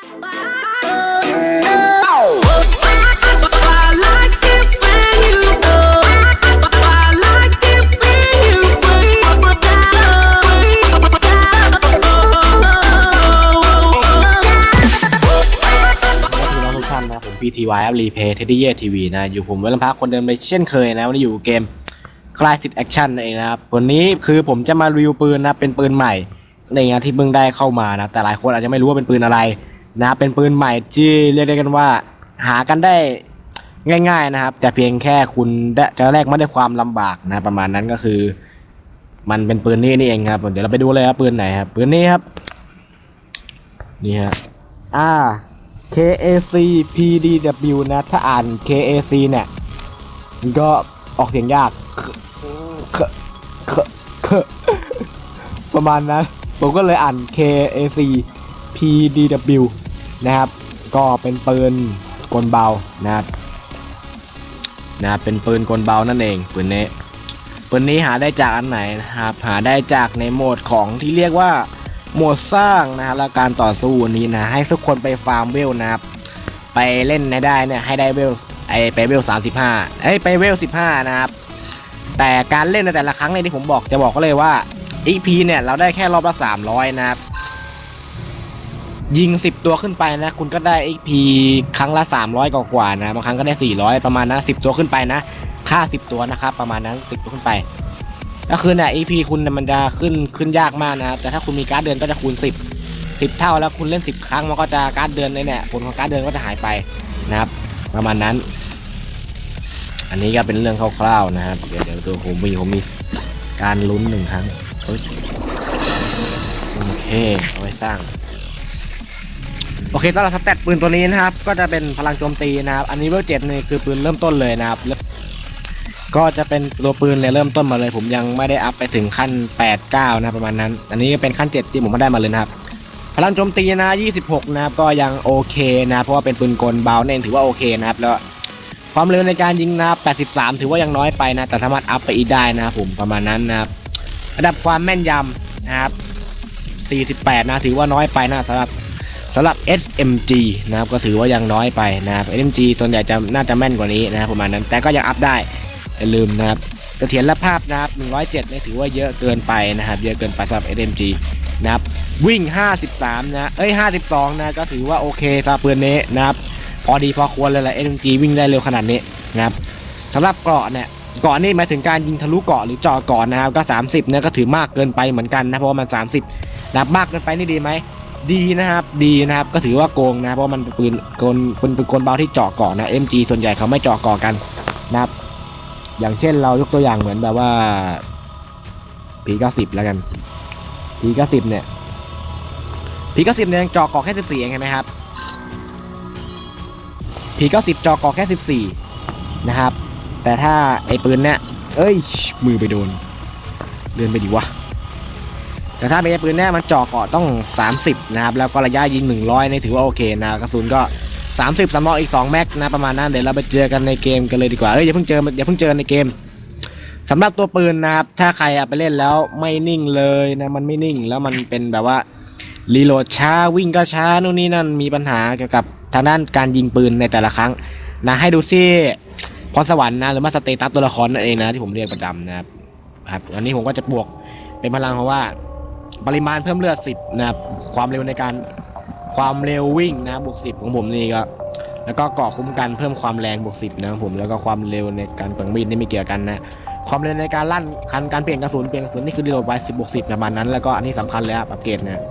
ทุกท่านนะครับผม PTY ครับรีเพย์เทดดี้เย่ทีวีนะอยู่ผมเวลพักคนเดิมไปเช่นเคยนะวันนี้อยู่เกมคลายสิทธิ์แอคชั่นนั่นเองนะครับวันนี้คือผมจะมารีวิวปืนนะเป็นปืนใหม่ในงานที่เพิ่งได้เข้ามานะแต่หลายคนอาจจะไม่รู้ว่าเป็นปืนอะไร นะครับเป็นปืนใหม่ที่เรียกได้กันว่า หากันได้ง่าย ๆนะครับ แต่เพียงแค่คุณได้จะแลกไมาด้ความลำบากนะประมาณนั้นก็คือ มันเป็นปืนนี้นี่เองครับ เดี๋ยวเราไปดูเลยครับปืนไหนครับปืนนี้ครับนี่ฮะอ่า KAC PDW นะถ้าอ่าน KAC เนี่ยก็ออกเสียงยากเคเคเคประมาณนั้นผมก็เลยอ่าน KAC PDW นะครับ ก็เป็นปืนกลเบานะครับนะครับเป็นปืนกลเบานั่นเองปืนนี้ปืนนี้หาได้จากอันไหนนะครับหาได้จากในโหมดของที่เรียกว่าโหมดสร้างนะฮะและการต่อสู้วันนี้นะให้ทุกคนไปฟาร์มเวลนะครับไปเล่นให้ได้เนี่ยให้ได้เวลไอไปเวล35เอ้ยไอไปเวล15นะครับแต่การเล่นในแต่ละครั้งเนี่ยที่ผมบอกจะบอกก็เลยว่า EP เนี่ยเราได้แค่รอบละ300นะครับ ยิง10ตัวขึ้นไปนะคุณก็ได้ XP ครั้งละ300กว่ากว่าๆนะบางครั้งก็ได้400ประมาณนั้น10ตัวขึ้นไปนะค่า10ตัวนะครับประมาณนั้น10ตัวขึ้นไปก็คือเนี่ย EP คุณมันจะขึ้นขึ้นยากมากนะครับแต่ถ้าคุณมีการ์ดเดือนก็จะคูณ10 10เท่าแล้วคุณเล่น10ครั้งมันก็จะการ์ดเดือนเลยเนี่ยผลของการ์ดเดือนก็จะหายไปนะครับ ประมาณนั้น อันนี้ก็เป็นเรื่องคร่าวๆนะครับเดี๋ยวเดี๋ยวตัวผมมีผมมีการลุ้นหนึ่งครั้งโอเคเอาไว้สร้าง โอเคสำหรับสแตทปืนตัวนี้นะครับ ก็จะเป็นพลังโจมตีนะครับ อันนี้เวลเจ็ดนี่คือปืนเริ่มต้นเลยนะครับ ก็จะเป็นตัวปืนเนี่ยเริ่มต้นมาเลย ผมยังไม่ได้อัพไปถึงขั้น 8 9 นะประมาณนั้น อันนี้ก็เป็นขั้น 7 ที่ผมได้มาเลยนะครับ พลังโจมตีนะ 26 นะครับ ก็ยังโอเคนะ เพราะว่าเป็นปืนกลเบาเน่นถือว่าโอเคนะครับ แล้วความเร็วในการยิงนะครับ83 ถือว่ายังน้อยไปนะ แต่สามารถอัพไปอีกได้นะครับผมประมาณนั้นนะครับ ระดับความแม่นยำนะครับ 48 นะ ถือว่าน้อยไปนะสำหรับ สำหรับ SMG นะครับก็ถือว่ายังน้อยไปนะครับ SMG ส่วนใหญ่จะน่าจะแม่นกว่านี้นะครับประมาณนั้น แต่ก็ยังอัพได้อย่าลืมนะครับเสถียรภาพนะครับ 107เนี่ยถือว่าเยอะเกินไปนะครับ เยอะเกินไปสำหรับ SMG นะครับวิ่ง 53 นะเอ้ย 52 นะก็ถือว่าโอเคสำหรับปืนนี้นะครับ พอดีพอควรเลยแหละ SMG วิ่งได้เร็วขนาดนี้นะครับสำหรับเกราะเนี่ยเกาะนี่หมายถึงการยิงทะลุเกาะหรือเจาะเกาะนะครับก็ 30เนี่ยก็ถือมากเกินไปเหมือนกันนะเพราะว่ามัน 30นะครับมากเกินไปนี่ดีไหม ดีนะครับดีนะครับก็ถือว่าโกงนะเพราะมันเป็นปืนกลเป็นปืนกลเบาที่เจาะกราะนะ MG ส่วนใหญ่เขาไม่เจาะกราะกันนะครับ อย่างเช่นเรายกตัวอย่างเหมือนแบบว่า P90 แล้วกัน P90 เนี่ย P90 เนี่ยยังจอกอแค่ 14เองเห็นไหมครับ P90 จอกอแค่ 14 นะครับ แต่ถ้าไอ้ปืนเนี่ยเอ้ยมือไปโดน เดินไปดีวะ แต่ถ้าเป็นปืนเนี่ยมันจอกอต้อง 30 นะครับ แล้วก็ระยะยิง 100 นี่ถือว่าโอเคนะกระสุนก็ 30สำรองอีก 2 แม็กนะประมาณนั้นเดี๋ยวเราไปเจอกันในเกมกันเลยดีกว่าเอ้ยอย่าเพิ่งเจออย่าเพิ่งเจอในเกมสำหรับตัวปืนนะครับ ถ้าใครเอาไปเล่นแล้วไม่นิ่งเลยนะมันไม่นิ่งแล้วมันเป็นแบบว่ารีโหลดช้าวิ่งก็ช้านู่นนี่นั่นมีปัญหาเกี่ยวกับทางด้านการยิงปืนในแต่ละครั้งนะให้ดูที่พรสวรรค์นะหรือว่าสเตตัสตัวละครนั่นเองนะที่ผมเรียกประจำนะครับครับอันนี้ผมก็จะบวกเป็นพลังเพราะว่า ปริมาณเพิ่มเลือด 10 นะครับ ความเร็วในการความเร็ววิ่งนะบวก 10 ของผมนี่ก็ แล้วก็เกาะคุ้มกันเพิ่มความแรงบวกสิบนะครับผม แล้วก็ความเร็วในการเปิดมีดนี่ไม่เกี่ยวกันนะ ความเร็วในการลั่นคันการเปลี่ยนกระสุนเปลี่ยนกระสุนนี่คือดีโหลดไว้สิบบวกสิบประมาณนั้น แล้วก็อันนี้สำคัญเลยครับอัปเกรดนะ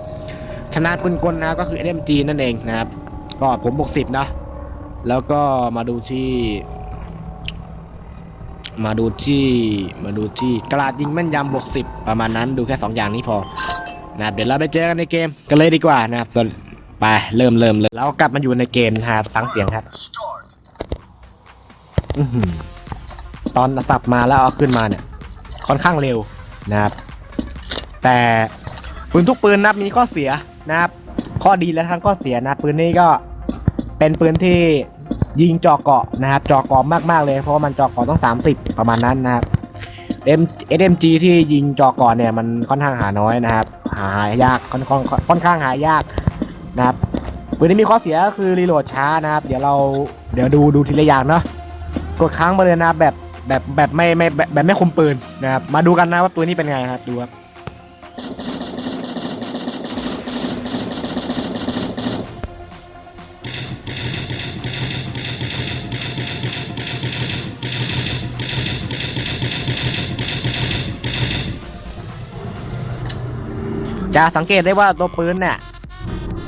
ชนะปืนกลนะก็คือ SMG นั่นเองนะครับ ก็ผมบวกสิบนะ แล้วก็มาดูที่มาดูที่มาดูที่กระดาษยิงแม่นยำบวกสิบประมาณนั้นดูแค่สองอย่างนี้พอ นะครับเดี๋ยวเราไปเจอกันในเกมกันเลยดีกว่านะครับส่วนไปเริ่มเริ่มเลยแล้วกลับมาอยู่ในเกมนะครับฟังเสียงครับอตอนสับมาแล้วเอาขึ้นมาเนี่ย ค่อนข้างเร็วนะครับ แต่ปืนทุกปืนนับมีข้อเสียนะครับ ข้อดีและทั้งข้อเสียนะปืนนี้ก็เป็นปืนที่ยิงจอเกาะนะครับ จอเกาะมากๆเลยเพราะมันจอเกาะต้อง 30 ประมาณนั้นนะครับ SMG ที่ยิงจอเกาะเนี่ยมันค่อนข้างหาน้อยนะครับ หายากค่อนข้างค่อนข้างหายากนะครับปืนนี้มีข้อเสียก็คือรีโหลดช้านะครับ เดี๋ยวเราเดี๋ยวดูดูทีละอย่างเนาะกดค้างมาเลยนะแบบแบบแบบไม่ไม่แบบแบบไม่คุมปืนนะครับมาดูกันนะว่าปืนนี้เป็นไงครับดูครับ จะสังเกตได้ว่าตัวปืนเนี่ย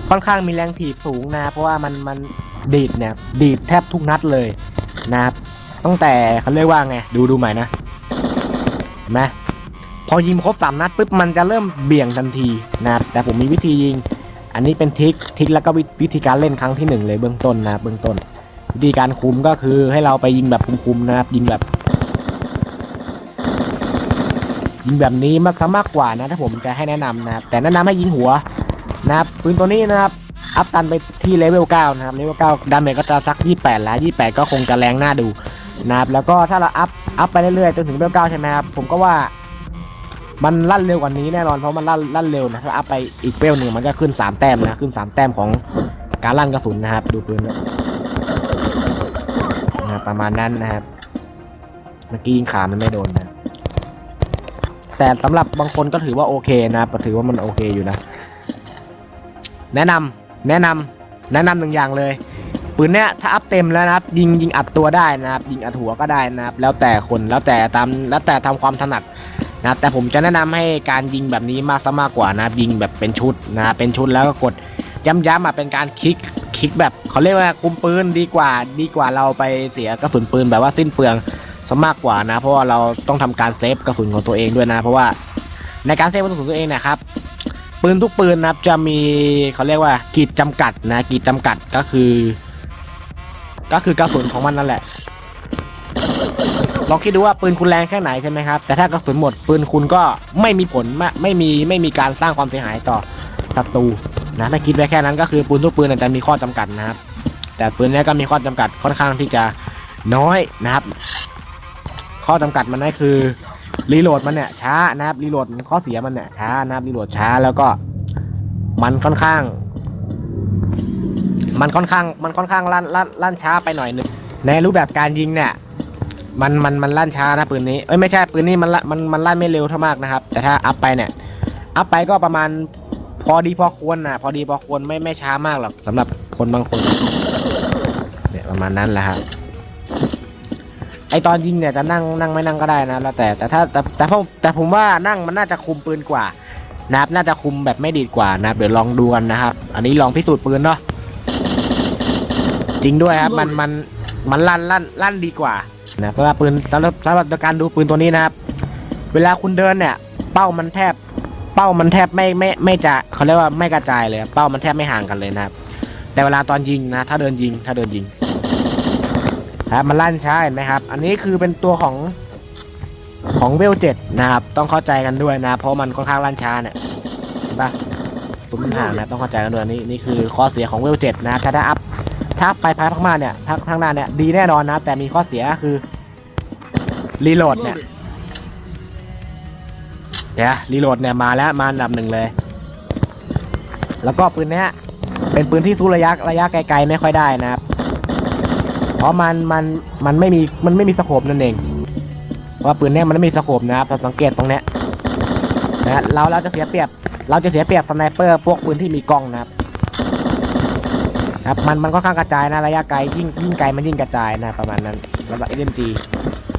ค่อนข้างมีแรงถีบสูงนะเพราะว่ามันมันดีดเนี่ยดีดแทบทุกนัดเลยนะครับตั้งแต่เขาเรียกว่าไงดูดูใหม่นะเห็นไหมพอยิงครบสามนัดปุ๊บมันจะเริ่มเบี่ยงทันทีนะครับแต่ผมมีวิธียิง อันนี้เป็นทริคทริคแล้วก็วิวธีการเล่นครั้งที่หนึ่งเลยเบื้องต้นนะเบื้องต้น วิธีการคุมก็คือให้เราไปยิงแบบคุมๆนะครับยิงแบบ ยิงแบบนี้มากซะมากกว่านะถ้าผมจะให้แนะนำนะครับแต่แนะนำให้ยิงหัวนะครับปืนตัวนี้นะครับอัพตันไปที่เลเวล9นะครับเลเวล9ดาเมจก็จะสัก 28 แล้ว 28 ก็คงจะแรงหน่าดูนะครับแล้วก็ถ้าเราอัพอัพไปเรื่อยๆจนถึงเลเวล9ใช่ไหมครับผมก็ว่ามันลั่นเร็วกว่านี้แน่นอนเพราะมันลั่นลั่นเร็วนะถ้าอัพไปอีกเลวลหนึ่งมันก็ขึ้น 3 แต้มนะขึ้น 3 แต้มของการลั่นกระสุนนะครับ ดูปืนนะครับประมาณนั้นนะครับเมื่อกี้ยิงขามันไม่โดนนะ แต่สำหรับบางคนก็ถือว่าโอเคนะถือว่ามันโอเคอยู่นะ แนะนำแนะนำแนะนำหนึ่งอย่างเลยปืนเนี้ยถ้าอัพเต็มแล้วนะครับ ยิงยิงอัดตัวได้นะครับ ยิงอัดหัวก็ได้นะครับ แล้วแต่คนแล้วแต่ตามแล้วแต่ทำความถนัดนะแต่ผมจะแนะนำให้การยิงแบบนี้มากซะมากกว่านะครับ ยิงแบบเป็นชุดนะเป็นชุดแล้วก็กดย้ำๆอะเป็นการคลิกคลิกแบบเขาเรียกว่าคุมปืนดีกว่าดีกว่าเราไปเสียกระสุนปืนแบบว่าสิ้นเปลือง ซะมากกว่านะ เพราะว่าเราต้องทำการเซฟกระสุนของตัวเองด้วยนะ เพราะว่าในการเซฟกระสุนตัวเองนะครับปืนทุกปืนนะครับจะมีเขาเรียกว่าขีดจำกัดนะขีดจำกัดก็คือ ก็คือกระสุนของมันนั่นแหละลองคิดดูว่าปืนคุณแรงแค่ไหนใช่ไหมครับแต่ถ้ากระสุนหมดปืนคุณก็ไม่มีผลไม่ไม่มีไม่มีการสร้างความเสียหายต่อศัตรูนะถ้าคิดไว้แค่นั้นก็คือปืนทุกปืนอาจจะมีข้อจำกัดนะครับ แต่ปืนนี้ก็มีข้อจำกัดค่อนข้างที่จะน้อยนะครับ ข้อจำกัดมันนั่นคือรีโหลดมันเนี่ยช้านะครับรีโหลดข้อเสียมันเนี่ยช้านะครับรีโหลดช้าแล้วก็มันค่อนข้าง มันค่อนข้างมันค่อนข้างลั่นลั่นลั่นช้าไปหน่อยหนึงในรูปแบบการยิงเนี่ยมันมันมันลั่นช้านะปืนนี้เอ้ยไม่ใช่ปืนนี้มันมันมันลั่นไม่เร็วเท่ามากนะครับ แต่ถ้าอัพไปเนี่ยอัพไปก็ประมาณพอดีพอควรนะพอดีพอควรไม่ไม่ช้ามากหรอกสำหรับคนบางคนเนี่ยประมาณนั้นแหละครับ ตอนยิงเนี่ยจะนั่งนั่งไม่นั่งก็ได้นะแล้วแต่แต่ถ้าแต่แต่ผมแต่ผมว่านั่งมันน่าจะคุมปืนกว่านะครับน่าจะคุมแบบไม่ดีดกว่านะครับเดี๋ยวลองดูกันนะครับ อันนี้ลองพิสูจน์ปืนเนาะจริงด้วยครับมันมันมันลั่นลั่นลั่นดีกว่านะสำหรับปืนสำหรับสำหรับการดูปืนตัวนี้นะครับ เวลาคุณเดินเนี่ย เป้ามันแทบ เป้ามันแทบไม่ไม่ไม่จะเขาเรียกว่าไม่กระจายเลย เป้ามันแทบไม่ห่างกันเลยนะครับ แต่เวลาตอนยิงนะ ถ้าเดินยิง ถ้าเดินยิง ครับมันลั่นช้าเห็นไหมครับ อันนี้คือเป็นตัวของของเวลเจ็ดนะครับ ต้องเข้าใจกันด้วยนะ เพราะมันค่อนข้างลั่นช้าเนี่ยปะตุ้มนห่างนะต้องเข้าใจกันด้วยนี่นี่คือข้อเสียของเวลเจ็ดนะแต่ถ้อัพถ้าอัพไปพักมากเนี่ยพักข้างหน้าเนี่ยดีแน่นอนนะ แต่มีข้อเสียคือรีโหลดเนี่ยเดี๋ยวรีโหลดเนี่ยมาแล้วมาอันดับหนึ่งเลย แล้วก็ปืนเนี้ยเป็นปืนที่สู้ระยะระยะไกลๆไม่ค่อยได้นะครับ เพราะมันมันมันไม่มีมันไม่มีสโคปนั่นเองเพราะว่าปืนเนี้ยมันไม่มีสโคปนะครับถ้าสังเกตตรงเนี้ยนะเราเราจะเสียเปรียบ เราจะเสียเปรียบสไนเปอร์พวกปืนที่มีกล้องนะครับครับมันมันค่อนข้างกระจายนะระยะไกลยิ่งยิ่งไกลมันยิ่งกระจายนะประมาณนั้นสำหรับ SMG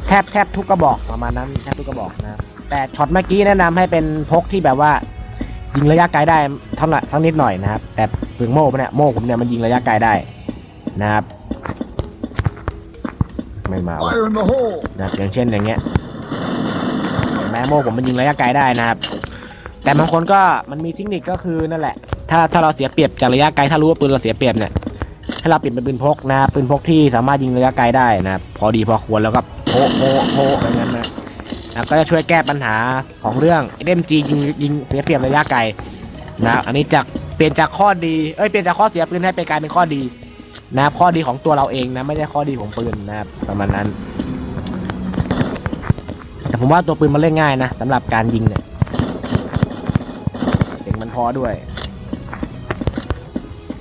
แทบแทบทุกกระบอกประมาณนั้นแทบทุกกระบอกนะครับแต่ช็อตเมื่อกี้แนะนำให้เป็นพกที่แบบว่ายิงระยะไกลได้เท่าไหร่ทั้งนิดหน่อยนะครับแต่ปืนโม่เนี่ยโม่ผมเนี่ยมันยิงระยะไกลได้นะครับ ไม่มาว่ะ Fire in the hole! นะครับอย่างเช่นอย่างเงี้ยแมโมผมมันยิงระยะไกลได้นะครับ แต่บางคนก็มันมีเทคนิคก็คือนั่นแหละ ถ้าถ้าเราเสียเปรียบจากระยะไกลถ้ารู้ว่าปืนเราเสียเปรียบเนี่ยให้เราเปลี่ยนเป็นปืนพกนะครับปืนพกที่สามารถยิงระยะไกลได้นะครับพอดีพอควรแล้วก็โพะโพะโพะอย่างนั้นนะแล้วก็จะช่วยแก้ปัญหาของเรื่อง SMG ยิงยิงเสียเปรียบระยะไกลนะครับอันนี้จากเปลี่ยนจากข้อดีเอ้ยเปลี่ยนจากข้อเสียปืนให้ไปกลายเป็นข้อดี นะครับข้อดีของตัวเราเองนะไม่ใช่ข้อดีของปืนนะครับประมาณนั้น แต่ผมว่าตัวปืนมันเล่นง่ายนะสำหรับการยิงเนี่ยเสียงมันพอด้วย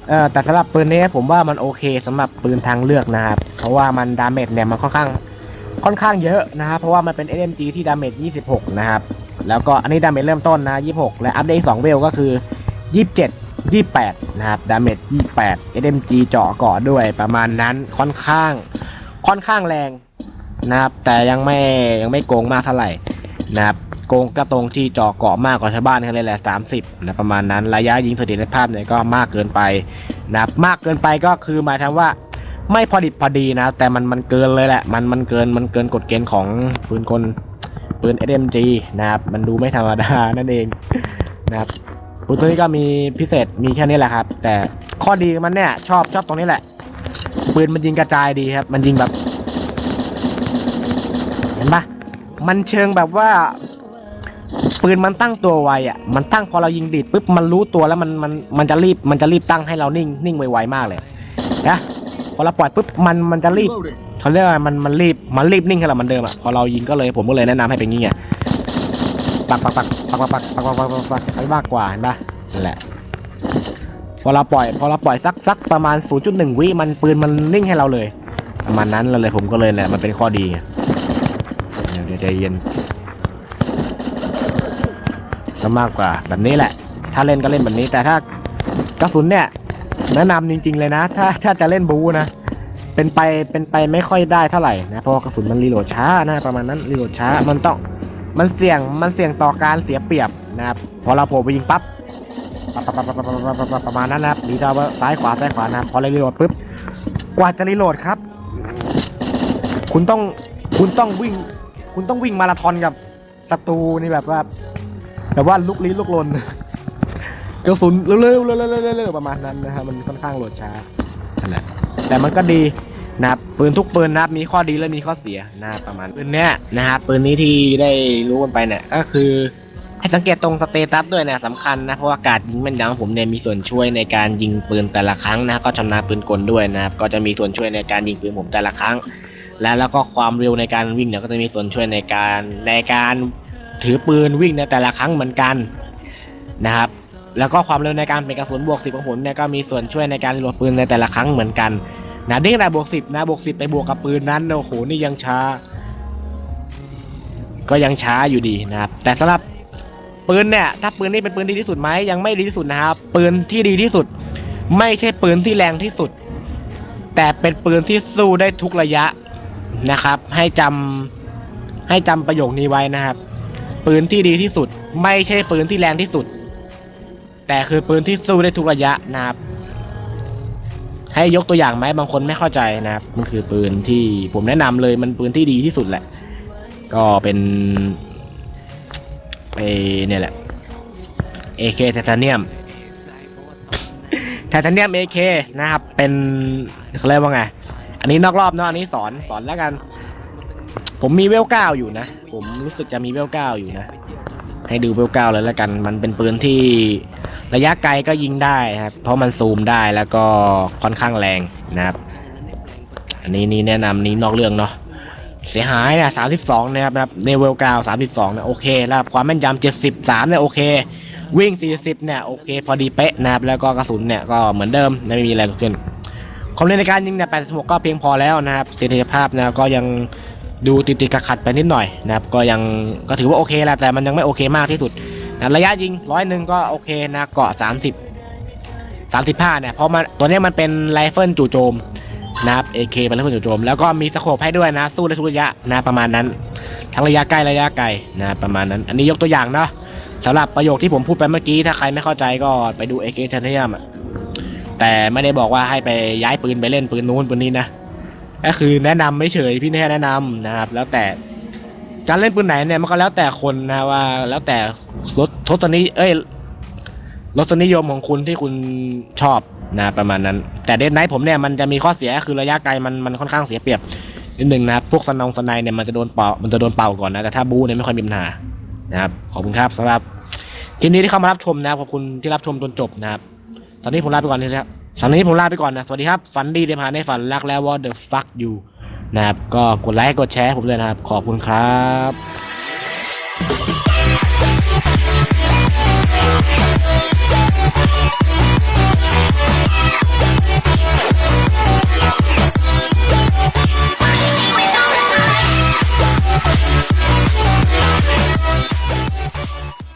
เออแต่สำหรับปืนนี้ผมว่ามันโอเคสำหรับปืนทางเลือกนะครับ เพราะว่ามันดาเมจเนี่ยมันค่อนข้างค่อนข้างเยอะนะครับเพราะว่ามันเป็น SMG ที่ดาเมจ26 นะครับ แล้วก็อันนี้ดาเมจเริ่มต้นนะ 26 และอัปเดต2เวลก็คือ 27 28 นะครับ ดาเมจ 28 SMG เจาะเกาะด้วยประมาณนั้นค่อนข้าง ค่อนข้างแรงนะครับ แต่ยังไม่ยังไม่โกงมากเท่าไหร่นะครับโกงก็ตรงที่เจาะเกาะมากกว่าชาวบ้านเขาเลยแหละ30นะประมาณนั้นระยะยิงเสถียรภาพเนี่ยก็มากเกินไปนะครับมากเกินไปก็คือหมายถึงว่าไม่พอดิบพอดีนะแต่มันมันเกินเลยแหละมันมันเกินมันเกินกฎเกณฑ์ของปืนคนปืน SMG นะครับมันดูไม่ธรรมดานั่นเองนะครับ ปืนตัวนี้ก็มีพิเศษมีแค่นี้แหละครับ แต่ข้อดีมันเนี่ยชอบชอบตรงนี้แหละ ปืนมันยิงกระจายดีครับ มันยิงแบบ เห็นปะมันเชิงแบบว่า ปืนมันตั้งตัวไวอะ มันตั้งพอเรายิงดีดปุ๊บมันรู้ตัวแล้วมันมันมันจะรีบมันจะรีบตั้งให้เรานิ่งนิ่งไวๆมากเลยนะพอเราปล่อยปุ๊บมันมันจะรีบเขาเรียกว่ามันมันรีบมันรีบนิ่งให้เราเหมือนเดิมอะพอเรายิงก็เลยผมก็เลยแนะนำให้เป็นอย่างงี้ไง ปักปักปักปักปักปักปักปักปักปักปักมากกว่าเห็นปะนั่นแหละ พอเราปล่อย พอเราปล่อยสักสักประมาณ 0.1 วิมันปืนมันนิ่งให้เราเลย ประมาณนั้นเลยผมก็เลยเนี่ยมันเป็นข้อดีไงเดี๋ยวใจเย็นก็มากกว่าแบบนี้แหละ ถ้าเล่นก็เล่นแบบนี้ แต่ถ้ากระสุนเนี่ยแนะนำจริง ๆเลยนะ ถ้าถ้าจะเล่นบูนะเป็นไปเป็นไปไม่ค่อยได้เท่าไหร่นะเพราะกระสุนมันรีโหลดช้านะประมาณนั้นรีโหลดช้ามันต้อง มันเสี่ยงมันเสี่ยงต่อการเสียเปรียบนะครับพอเราโผล่ไปยิงปั๊บประมาณนั้นนะครับดีเราซ้ายขวาซ้ายขวานะครับพอเรารีโหลดปุ๊บกว่าจะรีโหลดครับ คุณต้องคุณต้องวิ่ง คุณต้องวิ่งมาราธอนกับศัตรูนี่แบบว่าแบบว่าลุกลี้ลุกลนกระสุนเร็วๆๆๆๆประมาณนั้นนะฮะมันค่อนข้างโหลดช้าแต่มันก็ดี นะครับปืนทุกปืนนะครับมีข้อดีและมีข้อเสียนะประมาณปืนเนี้ยนะครับปืนนี้ที่ได้รู้กันไปเนี่ยก็คือให้สังเกตตรงสเตตัสด้วยนะสำคัญนะเพราะว่าการยิงแม่นยำผมเนี่ยมีส่วนช่วยในการยิงปืนแต่ละครั้งนะครับก็ชำนาญปืนกลด้วยนะครับก็จะมีส่วนช่วยในการยิงปืนผมแต่ละครั้ง และแล้วก็ความเร็วในการวิ่งเนี่ยก็จะมีส่วนช่วยในการในการถือปืนวิ่งในแต่ละครั้งเหมือนกันนะครับแล้วก็ความเร็วในการเป็นกระสุนบวกสิบของผมเนี่ยก็มีส่วนช่วยในการรีโหลดปืนในแต่ละครั้งเหมือนกัน นะนี่ขนาดบวกสิบนะบวกสิบไปบวกกับปืนนั้นโอ้โหนี่ยังช้า ก็ยังช้าอยู่ดีนะครับ แต่สำหรับปืนเนี่ยถ้าปืนนี้เป็นปืนดีที่สุดไหมยังไม่ดีที่สุดนะครับปืนที่ดีที่สุด ไม่ใช่ปืนที่แรงที่สุด แต่เป็นปืนที่สู้ได้ทุกระยะนะครับ ให้จำให้จำประโยคนี้ไว้นะครับ ปืนที่ดีที่สุด ไม่ใช่ปืนที่แรงที่สุด แต่คือปืนที่สู้ได้ทุกระยะนะครับ ให้ยกตัวอย่างไหมบางคนไม่เข้าใจนะครับ มันคือปืนที่ผมแนะนำเลยมันปืนที่ดีที่สุดแหละ ก็เป็นไอเนี่ยแหละ AK ไทเทเนียมไทเทเนียม AK นะครับ เป็นเขาเรียกว่าไง อันนี้นอกรอบเนาะอันนี้สอนสอนแล้วกัน ผมมีเวลเก้าอยู่นะ ผมรู้สึกจะมีเวลเก้าอยู่นะ ให้ดูเวลเก้าเลยแล้วกัน มันเป็นปืนที่ ระยะไกลก็ยิงได้ครับ เพราะมันซูมได้แล้วก็ค่อนข้างแรงนะครับ อันนี้นี่แนะนำนี้นอกเรื่องเนาะ เสียหายเนี่ยสามสิบสองนะครับนะครับในเวลก้าสามสิบสองเนี่ยโอเคแล้วความแม่นยำเจ็ดสิบสามเนี่ยโอเค วิ่งสี่สิบเนี่ยโอเค พอดีเป๊ะนะครับแล้วก็กระสุนเนี่ยก็เหมือนเดิมไม่มีอะไรเกิดขึ้นความเร็วในการยิงเนี่ย86ก็เพียงพอแล้วนะครับเสถียรภาพนะก็ยังดูติดติดขัดไปนิดหน่อยนะครับ ก็ยังก็ถือว่าโอเคแหละแต่มันยังไม่โอเคมากที่สุด นะระยะยิงร้อยหนึ่งก็โอเคนะเกาะ 30 35เนี่ยเพราะมันตัวนี้มันเป็นไรเฟิลจู่โจมนะครับ AK เป็นไรเฟิลจู่โจม แล้วก็มีสโคปให้ด้วยนะ สู้ได้ทุกระยะนะประมาณนั้น ทั้งระยะใกล้ระยะไกลนะประมาณนั้น อันนี้ยกตัวอย่างเนาะสำหรับประโยคที่ผมพูดไปเมื่อกี้ ถ้าใครไม่เข้าใจก็ไปดู AK ทันทียมแต่ไม่ได้บอกว่าให้ไปย้ายปืนไปเล่นปืนนู้นปืนนี้นะก็คือแนะนำไม่เฉยพี่แค่แนะนำนะครับแล้วแต่ การเล่นปืนไหนเนี่ยมันก็แล้วแต่คนนะว่า แล้วแต่รถทศนิเอ้ยรสนิยมของคุณที่คุณชอบนะประมาณนั้น แต่เดนไนท์ผมเนี่ยมันจะมีข้อเสียคือระยะไกลมันมันค่อนข้างเสียเปรียบนิดหนึ่งนะครับพวกสนองสไนเนี่ยมันจะโดนเป่ามันจะโดนเป่าก่อนนะแต่ถ้าบูเนี่ยไม่ค่อยมีปัญหานะครับขอบคุณครับสำหรับคลิปนี้ที่เข้ามารับชมนะครับขอบคุณที่รับชมจนจบนะครับตอนนี้ผมลาไปก่อนนะครับตอนนี้ผมลาไปก่อนนะสวัสดีครับฝันดีเดพาในฝันรักแล้วว่า the fuck you นะครับ ก็กดไลค์กดแชร์ผมเลยนะครับ ขอบคุณครับ